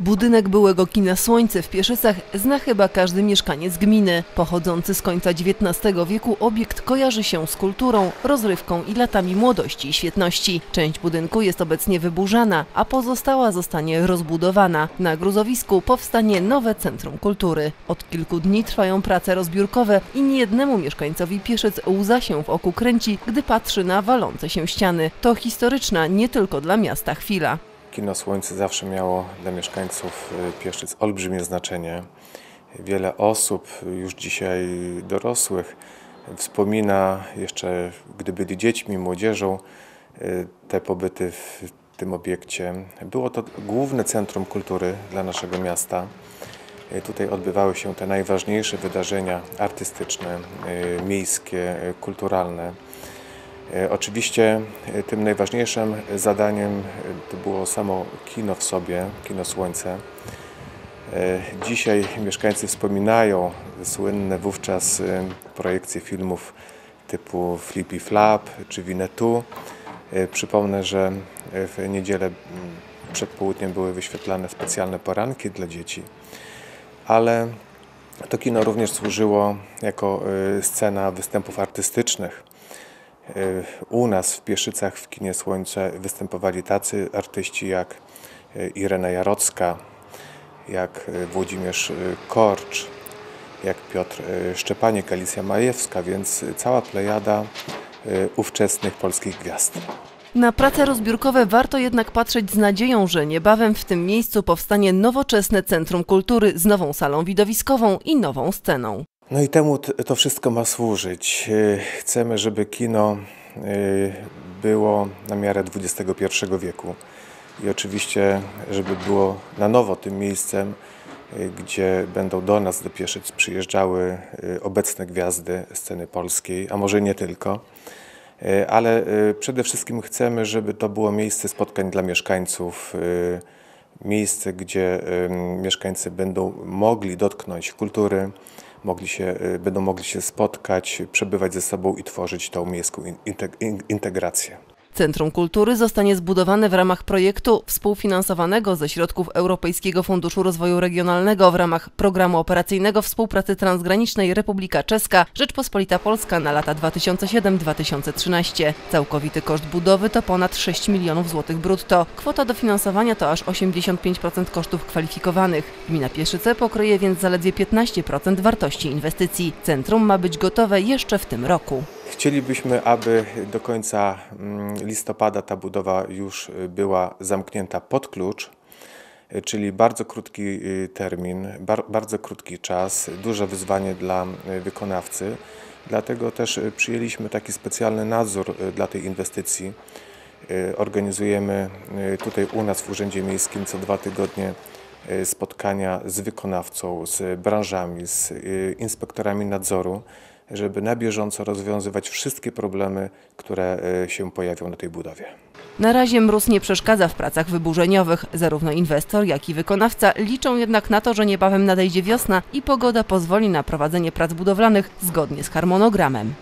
Budynek byłego kina Słońce w Pieszycach zna chyba każdy mieszkaniec gminy. Pochodzący z końca XIX wieku obiekt kojarzy się z kulturą, rozrywką i latami młodości i świetności. Część budynku jest obecnie wyburzana, a pozostała zostanie rozbudowana. Na gruzowisku powstanie nowe Centrum Kultury. Od kilku dni trwają prace rozbiórkowe i niejednemu mieszkańcowi Pieszyc łza się w oku kręci, gdy patrzy na walące się ściany. To historyczna nie tylko dla miasta chwila. Kino Słońce zawsze miało dla mieszkańców y, Pieszczyc olbrzymie znaczenie. Wiele osób, już dzisiaj dorosłych, wspomina jeszcze, gdy byli dziećmi, młodzieżą, y, te pobyty w tym obiekcie. Było to główne centrum kultury dla naszego miasta. Y, Tutaj odbywały się te najważniejsze wydarzenia artystyczne, miejskie, kulturalne. E, Oczywiście e, tym najważniejszym zadaniem e, to było samo kino w sobie, kino Słońce. Dzisiaj mieszkańcy wspominają słynne wówczas projekcje filmów typu Flippy Flap czy Winnetou. Przypomnę, że w niedzielę przed południem były wyświetlane specjalne poranki dla dzieci, ale to kino również służyło jako scena występów artystycznych. E, U nas w Pieszycach w kinie Słońce występowali tacy artyści jak e, Irena Jarocka, jak e, Włodzimierz Korcz, jak Piotr Szczepanik, Alicja Majewska, więc cała plejada ówczesnych polskich gwiazd. Na prace rozbiórkowe warto jednak patrzeć z nadzieją, że niebawem w tym miejscu powstanie nowoczesne Centrum Kultury z nową salą widowiskową i nową sceną. No i temu to wszystko ma służyć. E, Chcemy, żeby kino e, było na miarę XXI wieku i oczywiście, żeby było na nowo tym miejscem, e, gdzie będą do nas, do Pieszyc, przyjeżdżały obecne gwiazdy sceny polskiej, a może nie tylko. Ale przede wszystkim chcemy, żeby to było miejsce spotkań dla mieszkańców, miejsce, gdzie mieszkańcy będą mogli dotknąć kultury, mogli się, e, będą mogli się spotkać, przebywać ze sobą i tworzyć tą miejską in- integ- in- integrację. Centrum Kultury zostanie zbudowane w ramach projektu współfinansowanego ze środków Europejskiego Funduszu Rozwoju Regionalnego w ramach Programu Operacyjnego Współpracy Transgranicznej Republika Czeska Rzeczpospolita Polska na lata 2007-2013. Całkowity koszt budowy to ponad 6 milionów złotych brutto. Kwota dofinansowania to aż 85% kosztów kwalifikowanych. Gmina Pieszyce pokryje więc zaledwie 15% wartości inwestycji. Centrum ma być gotowe jeszcze w tym roku. Chcielibyśmy, aby do końca mm, listopada ta budowa już y, była zamknięta pod klucz, y, czyli bardzo krótki y, termin, bar, bardzo krótki czas, duże wyzwanie dla wykonawcy. Dlatego też przyjęliśmy taki specjalny nadzór dla tej inwestycji. Organizujemy tutaj u nas w Urzędzie Miejskim co dwa tygodnie spotkania z wykonawcą, z branżami, z inspektorami nadzoru, żeby na bieżąco rozwiązywać wszystkie problemy, które y, się pojawią na tej budowie. Na razie mróz nie przeszkadza w pracach wyburzeniowych. Zarówno inwestor, jak i wykonawca liczą jednak na to, że niebawem nadejdzie wiosna i pogoda pozwoli na prowadzenie prac budowlanych zgodnie z harmonogramem.